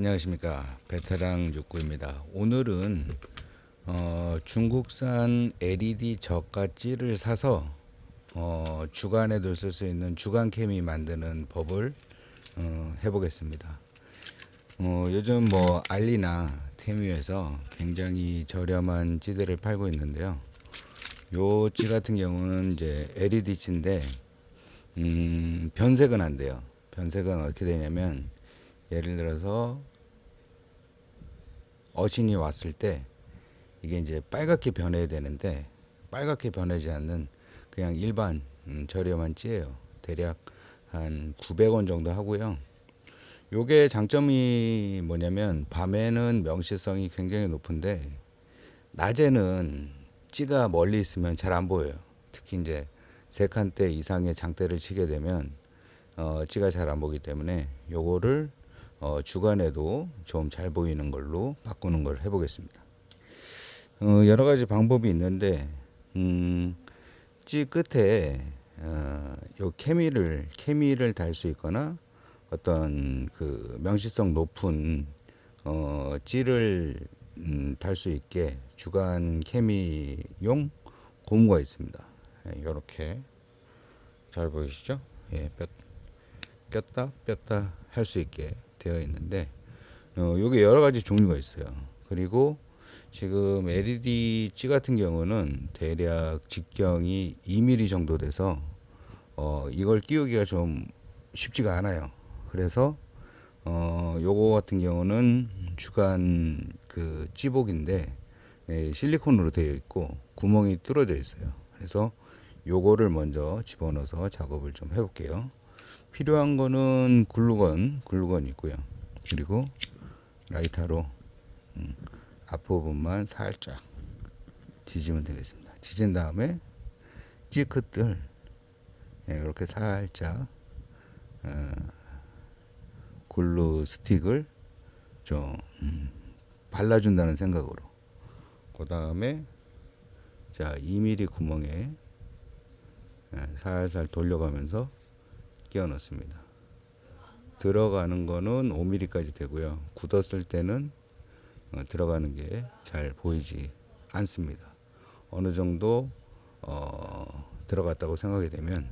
안녕하십니까 베테랑 육구입니다. 오늘은 어, 중국산 LED 저가찌를 사서 어, 주간에도 쓸수 있는 주간 케미 만드는 법을 어, 해보겠습니다. 어, 요즘 뭐 알리나 테뮤에서 굉장히 저렴한 찌들을 팔고 있는데요. 요 찌 같은 경우는 이제 LED 찌인데 음, 변색은 안 돼요. 변색은 어떻게 되냐면 예를 들어서 어신이 왔을 때 이게 이제 빨갛게 변해야 되는데 빨갛게 변하지 않는 그냥 일반 음, 저렴한 찌예요. 대략 한 900원 정도 하고요. 요게 장점이 뭐냐면 밤에는 명시성이 굉장히 높은데 낮에는 찌가 멀리 있으면 잘 안 보여요. 특히 이제 세 칸대 이상의 장대를 치게 되면 어, 찌가 잘 안 보기 때문에 요거를 어, 주간에도 좀 잘 보이는 걸로 바꾸는 걸 해보겠습니다. 어, 여러 가지 방법이 있는데 음, 찌 끝에 어, 요 케미를 케미를 달 수 있거나 어떤 그 명시성 높은 어, 찌를 음, 달수 있게 주간 케미용 고무가 있습니다. 이렇게 잘 보이시죠? 예, 뼈, 꼈다 뺐다 할 수 있게 되어 있는데 어, 요게 여러 가지 종류가 있어요. 그리고 지금 LED 찌 같은 경우는 대략 직경이 2mm 정도 돼서 어, 이걸 띄우기가 좀 쉽지가 않아요. 그래서 어, 요거 같은 경우는 주간 그 찌복인데 예, 실리콘으로 되어 있고 구멍이 뚫어져 있어요. 그래서 요거를 먼저 집어넣어서 작업을 좀 해볼게요. 필요한 거는 글루건, 글루건 있고요. 그리고 라이터로 음, 앞부분만 살짝 지지면 되겠습니다. 지진 다음에 찌 끝을 예, 이렇게 살짝 어, 글루 스틱을 좀 음, 발라준다는 생각으로 그 다음에 자 2mm 구멍에 예, 살살 돌려가면서 끼워 넣습니다. 들어가는 거는 5mm까지 되고요. 굳었을 때는 어, 들어가는 게 잘 보이지 않습니다. 어느 정도 어, 들어갔다고 생각이 되면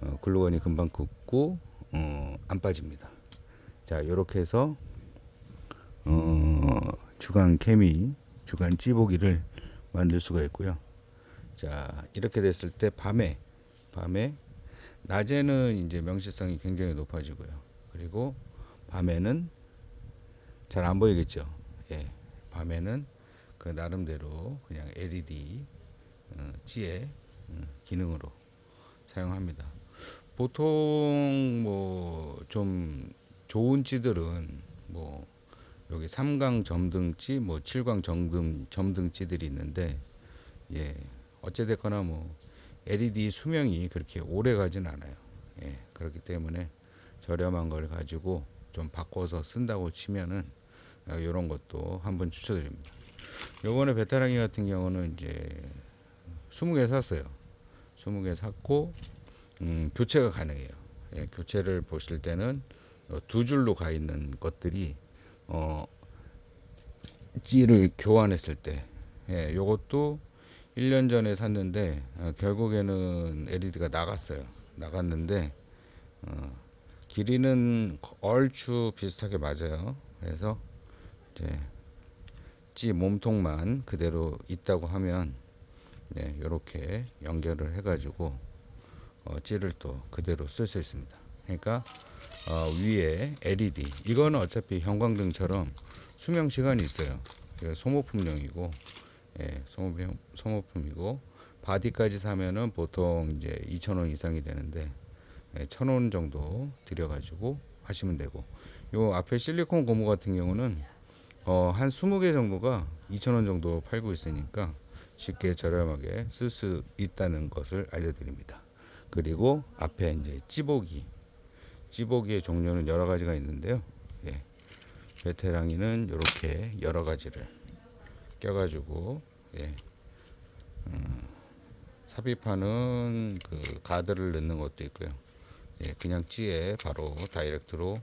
어, 글루건이 금방 굳고 어, 안 빠집니다. 자 이렇게 해서 어, 주간 케미, 주간 찌보기를 만들 수가 있고요. 자 이렇게 됐을 때 밤에 밤에 낮에는 이제 명시성이 굉장히 높아지고요. 그리고 밤에는 잘 안 보이겠죠. 예, 밤에는 그 나름대로 그냥 LED 어, 찌의 어, 기능으로 사용합니다. 보통 뭐 좀 좋은 찌들은 뭐 여기 삼강 점등찌, 뭐 칠광 점등 점등찌들이 있는데 예 어찌 됐거나 뭐 LED 수명이 그렇게 오래 가진 않아요. 예 그렇기 때문에 저렴한 걸 가지고 좀 바꿔서 쓴다고 치면은 이런 것도 한번 추천드립니다. 요번에 베테랑이 같은 경우는 이제 20개 샀어요. 20개 샀고 음, 교체가 가능해요. 예, 교체를 보실 때는 어, 두 줄로 가 있는 것들이 어, 찌를 교환했을 때 예, 요것도 1년 전에 샀는데 어, 결국에는 LED가 나갔어요. 나갔는데 어, 길이는 얼추 비슷하게 맞아요. 그래서 이제 찌 몸통만 그대로 있다고 하면 네, 이렇게 연결을 해가지고 어, 찌를 또 그대로 쓸 수 있습니다. 그러니까 어, 위에 LED 이거는 어차피 형광등처럼 수명 시간이 있어요. 소모품용이고 예, 소모품 소모품이고 바디까지 사면은 보통 이제 2,000원 이상이 되는데 예, 1,000원 정도 들여 가지고 하시면 되고 요 앞에 실리콘 고무 같은 경우는 어, 한 20개 정도가 2,000원 정도 팔고 있으니까 쉽게 저렴하게 쓸 수 있다는 것을 알려드립니다. 그리고 앞에 이제 찌보기, 찌보기의 종류는 여러 가지가 있는데요. 예. 베테랑이는 이렇게 여러 가지를 껴가지고 예. 음, 삽입하는 그 가드를 넣는 것도 있고요. 예, 그냥 찌에 바로 다이렉트로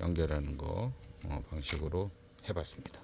연결하는 거 어, 방식으로 해봤습니다.